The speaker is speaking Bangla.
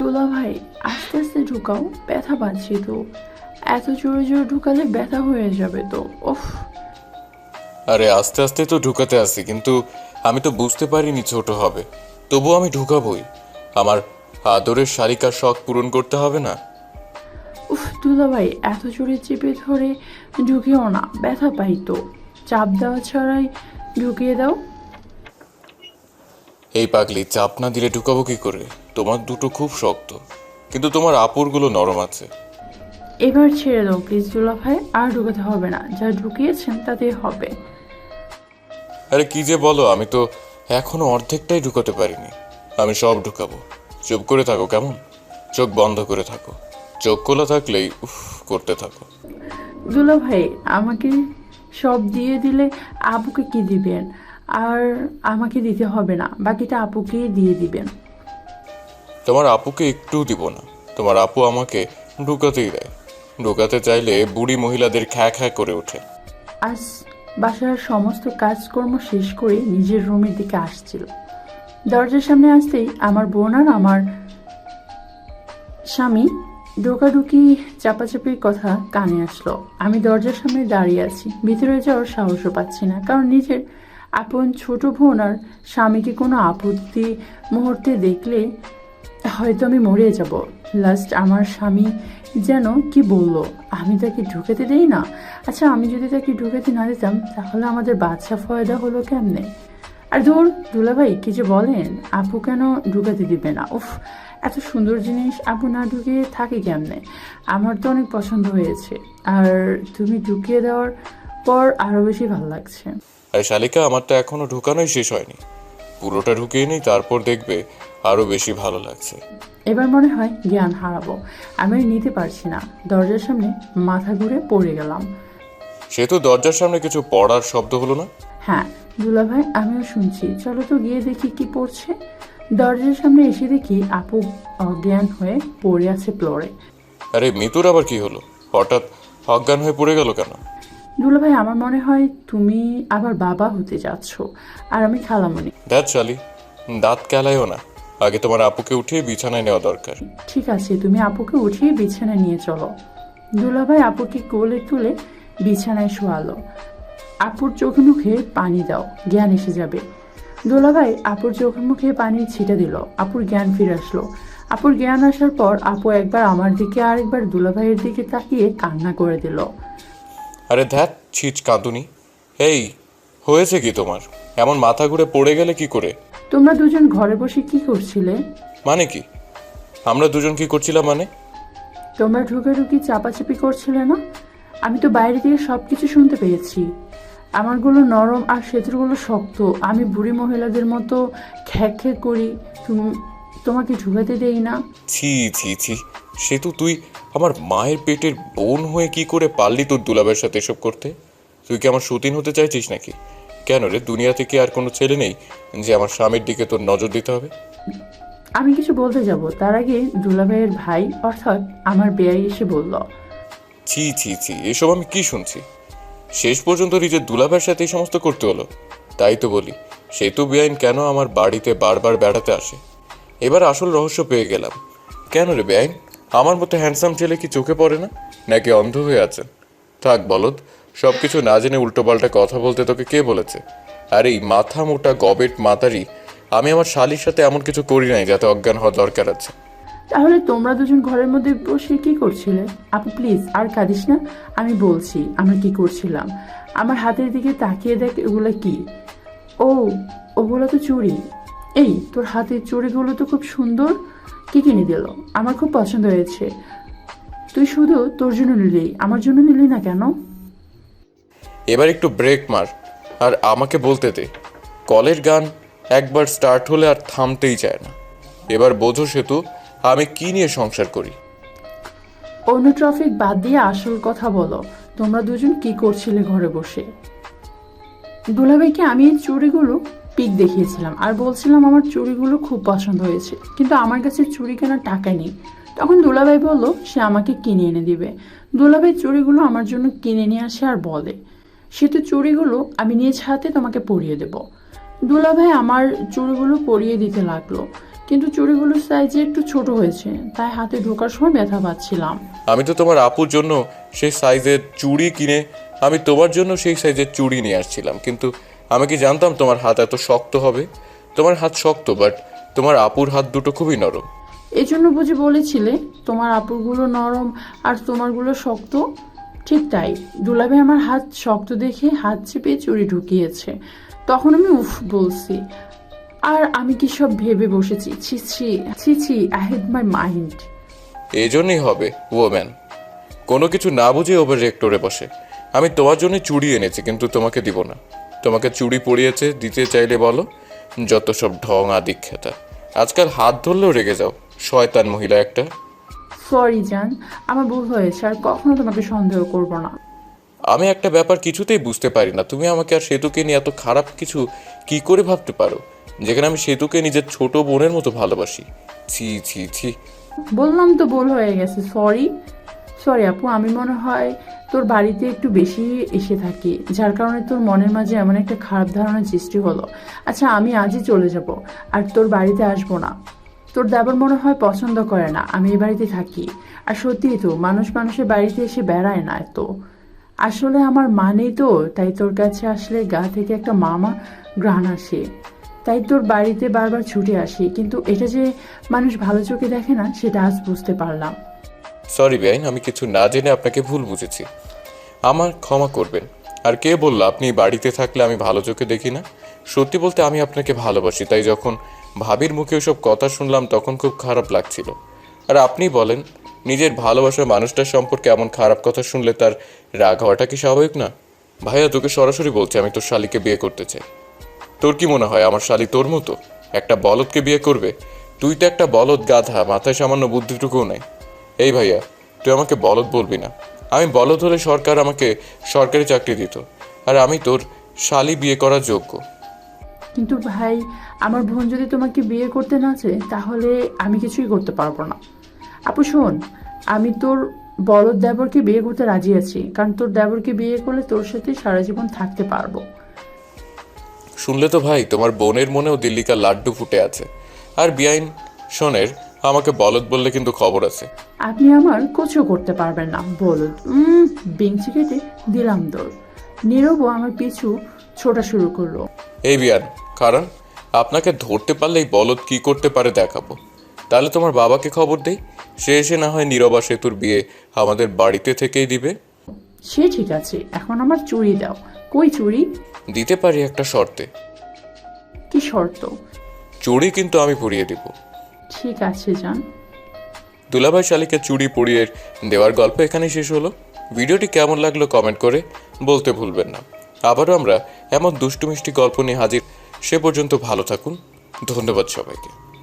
দোলা ভাই আস্তে আস্তে ঢুকাও ব্যথা পাচ্ছি তো। এত জোরে জোরে ঢুকালে ব্যথা হয়ে যাবে তো ওফ আরে আস্তে আস্তে তো ঢুকাতে আসি কিন্তু আমি তো বুঝতে পারিনি ছোট হবে। তবু আমি ঢুকাবই। আমার আদরের শালিকার শখ পূরণ করতে হবে না? উফ দুলা ভাই এত জোরে চেপে ধরে ঢুকিও না ব্যথা পাই তো। চাপ দেওয়া ছাড়াই ঢুকিয়ে দাও। এই পাগলি চাপ না দিলে ঢুকাবো কি করে? তোমার দুটো খুব শক্ত কিন্তু তোমার আপুরগুলো নরম আছে। এবার ছেড়ে দাও প্লিজ দুলা ভাই আর ঢুকাতে হবে না। যা ঢুকিয়েছেন তাতেই হবে। আরে কি যে বলো আমি তো এখনও অর্ধেকটাই ঢুকাতে পারিনি। আমি সব ঢুকাবো। চুপ করে থাকো কেমন? চোখ বন্ধ করে থাকো। চোখ খোলা থাকলেই উফ করতে থাকো। দুলা ভাই আমাকে সব দিয়ে দিলে আপুকে কি দিবেন? আর আমাকে দিতে হবে না। বাকিটা আপুকেই দিয়ে দিবেন। তোমার আপুকে একটু দিব না। তোমার আপু আমাকে ঢুকাতেই দেয়। ঢুকাতে চাইলে বুড়ি মহিলাদের খ্যা খ্যা করে ওঠে। আজ বাসার সমস্ত কাজকর্ম শেষ করে নিজের রুমের দিকে আসছিল। দরজার সামনে আসতেই আমার বোন আর আমার স্বামী ঢোকাঢুকি, চাপাচাপির কথা কানে আসলো। আমি দরজার সামনে দাঁড়িয়ে আছি। ভিতরে যাওয়ার সাহসও পাচ্ছি না, কারণ নিজের আপন ছোট বোন আর স্বামীকে কোনো আপত্তি মুহূর্তে দেখলে হয়তো আমি মরে যাব। লাস্ট আমার স্বামী যেন কি বলল? আমি তাকে ঢুকেতে দেই না? আচ্ছা আমি যদি তাকে ঢুকেতে না দিতাম, তাহলে আমাদের বাচ্চা ফয়দা হলো কেমনে? আর ধর, দুলাভাই কি যে বলেন? আপু কেন ঢুকাতে দিবে না? উফ, এত সুন্দর জিনিস আপু না ঢুকিয়ে থাকে কেমনে? আমার তো অনেক পছন্দ হয়েছে। আর তুমি ঢুকিয়ে দেওয়ার পর আরও বেশি ভালো লাগছে। শালিকা, আমারটা এখনও ঢুকানোই শেষ হয়নি। পুরোটা ঢুকিয়ে নিই তারপর দেখবে আরও বেশি ভালো লাগছে। এবার মনে হয় জ্ঞান হারাবো। আমি আর নিতে পারছি না। দরজার সামনে মাথা ঘুরে পড়ে গেলাম। সে তো দরজার সামনে কিছু পড়ার শব্দ হলো না? হ্যাঁ দুলাভাই আমিও শুনছি। চলো তো গিয়ে দেখি কি পড়ছে। দরজার সামনে এসে দেখি আপু অজ্ঞান হয়ে পড়ে আছে ফ্লোরে। আরে মিতুর আবার কি হলো? হঠাৎ অজ্ঞান হয়ে পড়ে গেল কেন? দুলাভাই আমার মনে হয় তুমি আবার বাবা হতে যাচ্ছ। আর আমি খালামণি। দেখ শালি দাঁত কেলাইও না। আগে তোমার আপুকে উঠিয়ে বিছানায় নেওয়া দরকার। ঠিক আছে তুমি আপুকে উঠিয়ে বিছানায় নিয়ে চলো। দুলাভাই আপুকে কোলে তুলে বিছানায় শোয়ালো। আপুর চোখে মুখে পানি দাও জ্ঞান এসে যাবে। দুলাভাই আপুর চোখে মুখে পানি ছিটে দিল আপুর জ্ঞান ফিরে আসলো। আপুর জ্ঞান আসার পর আপু একবার আমার দিকে আর একবার দুলাভাইয়ের দিকে তাকিয়ে কান্না করে দিল। আরে ধ্যাত ছিচ কাঁদুনি। এই হয়েছে কি তোমার? এমন মাথা ঘুরে পড়ে গেলে কি করে? তোমরা দুজন ঘরে বসে কি করছিলে? মানে কি? আমরা দুজন কি করছিলাম মানে? তোমরা ঢুকে ঢুকি চাপাচাপি করছিলে না? আমি তো বাইরে থেকে সব কিছু শুনতে পেয়েছি। আমারগুলো নরম আর সেতুরগুলো শক্ত। আমি বুড়ি মহিলাদের মতো খ্যাক খ্যাক করি। তুম- তোমাকে ঢুকাতে দেই না। ছি ছি ছি। সে তো তুই আমার মায়ের পেটের বোন হয়ে কি করে পারলি তোর দুলাবের সাথে এসব করতে? তুই কি আমার সতীন হতে চাইছিস নাকি? কেন রে দুনিয়া থেকে আর কোনো ছেলে নেই যে আমার স্বামীর দিকে তোর নজর দিতে হবে? আমি কিছু বলতে যাব। তার আগে দুলাভাইয়ের ভাই অর্থাৎ আমার বেয়াই এসে বলল। ছি ছি ছি এসব আমি কি শুনছি? শেষ পর্যন্ত নিজের দুলাভের সাথে এই সমস্ত করতে হলো। তাই তো বলি সেতু বেআইন কেন আমার বাড়িতে বারবার বেড়াতে আসে? এবার আসল রহস্য পেয়ে গেলাম। কেন রে বেআইন? আমার মতো হ্যান্ডসাম ছেলে কি চোখে পড়ে না? নাকি অন্ধ হয়ে আছেন থাক বলদ সব কিছু না জেনে উল্টোপাল্টা কথা বলতে তোকে কে বলেছে? আর এই মাথা মোটা গবেট মাতারি, আমি আমার শালির সাথে এমন কিছু করি নাই যাতে অজ্ঞান হওয়া দরকার আছে। তাহলে তোমরা দুজন ঘরের মধ্যে বসে কি করছিলে? আপু প্লিজ আর কাঁদিস না, আমি বলছি, আমরা কি করছিলাম? আমার হাতের দিকে তাকিয়ে দেখ, এগুলো কি? ও, ওগুলো তো চুড়ি। এই, তোর হাতের চুড়িগুলো তো খুব সুন্দর। কি কিনে দিল? আমার খুব পছন্দ হয়েছে। তুই শুধু তোর জন্য নিলি আমার জন্য নিলি না কেন? এবার একটু ব্রেক মার আর আমাকে বলতে দে। কলের গান একবার স্টার্ট হলে আর থামতেই চায় না। এবার বোঝো সেতু আমি কি নিয়ে সংসার করি? অন্য ট্রাফিক বাদ দিয়ে আসল কথা বলো তোমরা দুজন কি করছিলে ঘরে বসে? দুলাভাইকে আমি এই চুড়িগুলো পিক দেখিয়েছিলাম। আর বলছিলাম আমার চুড়িগুলো খুব পছন্দ হয়েছে, কিন্তু আমার কাছে চুড়ি কেনার টাকা নেই। তখন দুলাভাই বলল, সে আমাকে কিনে এনে দিবে। দুলাভাই চুড়িগুলো আমার জন্য কিনে নিয়ে আসে আর বলে, সে তো চুড়িগুলো আমি নিজ হাতে তোমাকে পরিয়ে দেব। দুলাভাই আমার চুড়িগুলো পরিয়ে দিতে লাগল, কিন্তু চুড়িগুলোর সাইজে একটু ছোট হয়েছে, তাই হাতে ঢোকার সময় ব্যথা পাচ্ছিলাম। আমি তো তোমার আপুর জন্য সেই সাইজের চুড়ি কিনে, আমি তোমার জন্য সেই সাইজের চুড়ি নিয়ে আসছিলাম, কিন্তু আমি কি জানতাম তোমার হাত এত শক্ত হবে? তোমার হাত শক্ত বাট তোমার আপুর হাত দুটো খুবই নরম। এই জন্য বুঝি বলেছিলে তোমার আপুরগুলো নরম আর তোমারগুলো শক্ত? ঠিক তাই। দুলাভাই আমার হাত শক্ত দেখে হাত চেপে চুরি ঢুকিয়েছে। তখন আমি উফ বলছি আর আমি কি সব ভেবে বসেছি? ছি ছি ছি ছি আই হেড মাই মাইন্ড এই জন্যই হবে ওম্যান কোনো কিছু না বুঝে ওভার রেক্টরে বসে। আমি তোমার জন্য চুড়ি এনেছি কিন্তু তোমাকে দিব না। তোমাকে চুড়ি পরিয়েছে দিতে চাইলে বলো যত সব ঢং আদিক্ষেতা। আজকাল হাত ধরলেও রেগে যাও শয়তান মহিলা একটা। সরি জান আমার ভুল হয়েছে আর কখনো তোমাকে সন্দেহ করব না। আমি একটা ব্যাপার কিছুতেই বুঝতে পারি না তুমি আমাকে আর সেতুকে নিয়ে এত খারাপ কিছু কি করে ভাবতে পারো? যেখানে আমি সেতুকে নিজের ছোট বোনের মতো ভালোবাসি। ছি ছি ছি। বললাম তো ভুল হয়ে গেছে সরি সরি আপু, আমি মনে হয় তোর বাড়িতে একটু বেশি এসে থাকি, যার কারণে তোর মনের মাঝে এমন একটা খারাপ ধারণার সৃষ্টি হলো। আচ্ছা আমি আজই চলে যাব, আর তোর বাড়িতে আসব না। তোর দেবর মনে হয় পছন্দ করে না, আমি এই বাড়িতে থাকি। আর সত্যিই তো, মানুষ মানুষের বাড়িতে এসে বেড়ায় না এত। আসলে আমার মানেই তো, তাই তোর কাছে আসলে গা থেকে একটা মামা গ্রান আসে। তাই তোর বাড়িতে বারবার ছুটে আসি, কিন্তু এটা যে মানুষ ভালো চোখে দেখে না, সেটা আজ বুঝতে পারলাম। সরি বেআইন আমি কিছু না জেনে আপনাকে ভুল বুঝেছি। আমার ক্ষমা করবেন। আর কে বলল, আপনি বাড়িতে থাকলে আমি ভালো চোখে দেখি না? সত্যি বলতে আমি আপনাকে ভালোবাসি, তাই যখন ভাবির মুখে ওসব কথা শুনলাম, তখন খুব খারাপ লাগছিল। আর আপনি বলেন, নিজের ভালোবাসার মানুষটার সম্পর্কে এমন খারাপ কথা শুনলে তার রাগ হওয়াটা কি স্বাভাবিক না? ভাইয়া, তোকে সরাসরি বলছি, আমি তোর শালিকে বিয়ে করতে চাই। তোর কি মনে হয়, আমার শালি তোর মতো? একটা বলদকে বিয়ে করবে? তুই তো একটা বলদ গাধা, মাথায় সামান্য বুদ্ধিটুকুও নেই। এই ভাইয়া তুই আমাকে বলদ বলবি না। আমি বলদ হলে সরকার আমাকে সরকারি চাকরি দিত আর আমি তোর শালি বিয়ে করার যোগ্য। কিন্তু ভাই আমার বোন যদি তোমাকে বিয়ে করতে না চায় তাহলে আমি কিছুই করতে পারব না। আপু শোন আমি তোর বলদ দেবরকে বিয়ে করতে রাজি আছি কারণ তোর দেবরকে বিয়ে করলে তোর সাথে সারা জীবন থাকতে পারব। শুনলে তো ভাই তোমার বোনের মনেও দিল্লিকার লাড্ডু ফুটে আছে। আর বিআইন শোনের আমাকে বলদ বললে কিন্তু খবর আছে। আপনি আমার কিছু করতে পারবেন না বলুন উম, বেঞ্চি কেটে দিলাম দৌড় নীরবও আমার পিছু ছোটা শুরু করল। এই বিয়ান কারণ আপনাকে ধরতে পারলে এই বলদ কি করতে পারে দেখাবো। তাহলে তোমার বাবাকে খবর দেই? সে এসে না হয় নীরবা সেতুর বিয়ে আমাদের বাড়িতে থেকেই দিবে? সে ঠিক আছে এখন আমার চুরি দাও। কই চুরি? দিতে পারি একটা শর্তে। কি শর্ত? চুরি কিন্তু আমি পরিয়ে দিব। ঠিক আছে যান দুলাভাই শালিকে চুড়ি পরিয়ে দেওয়ার গল্প এখানে শেষ হলো। ভিডিওটি কেমন লাগল কমেন্ট করে বলতে ভুলবেন না। আবারও আমরা এমন দুষ্টু মিষ্টি গল্প নিয়ে হাজির, সে পর্যন্ত ভালো থাকুন। ধন্যবাদ সবাইকে।